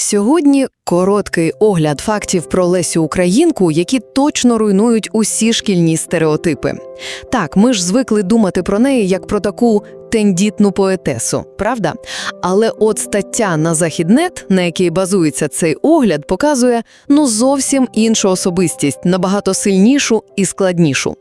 Сьогодні короткий огляд фактів про Лесю Українку, які точно руйнують усі шкільні стереотипи. Так, ми ж звикли думати про неї як про таку тендітну поетесу, правда? Але от стаття на Західнет, на якій базується цей огляд, показує ну зовсім іншу особистість, набагато сильнішу і складнішу.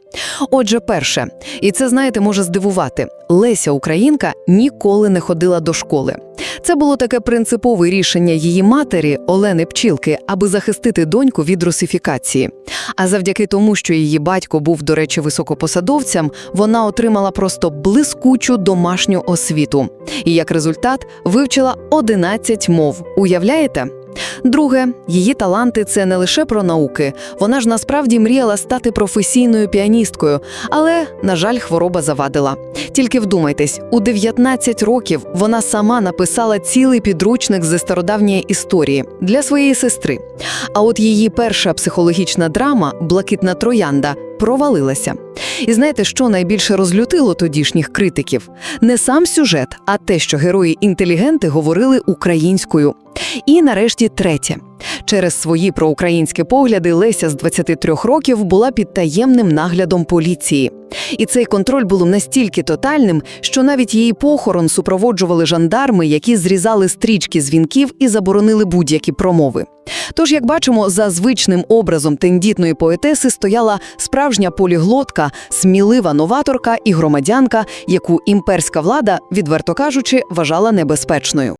Отже, перше, і це, знаєте, може здивувати, Леся Українка ніколи не ходила до школи. Це було таке принципове рішення її матері Олени Пчілки, аби захистити доньку від русифікації. А завдяки тому, що її батько був, до речі, високопосадовцем, вона отримала просто блискучу домашню освіту. І як результат вивчила 11 мов. Уявляєте? Друге, її таланти це не лише про науки. Вона ж насправді мріяла стати професійною піаністкою, але, на жаль, хвороба завадила. Тільки вдумайтесь, у 19 років вона сама написала цілий підручник зі стародавньої історії для своєї сестри. А от її перша психологічна драма Блакитна троянда провалилася. І знаєте, що найбільше розлютило тодішніх критиків? Не сам сюжет, а те, що герої-інтелігенти говорили українською. І нарешті третє. Через свої проукраїнські погляди Леся з 23 років була під таємним наглядом поліції. І цей контроль був настільки тотальним, що навіть її похорон супроводжували жандарми, які зрізали стрічки з і заборонили будь-які промови. Тож, як бачимо, за звичним образом тендітної поетеси стояла справжня поліглотка, смілива новаторка і громадянка, яку імперська влада, відверто кажучи, вважала небезпечною.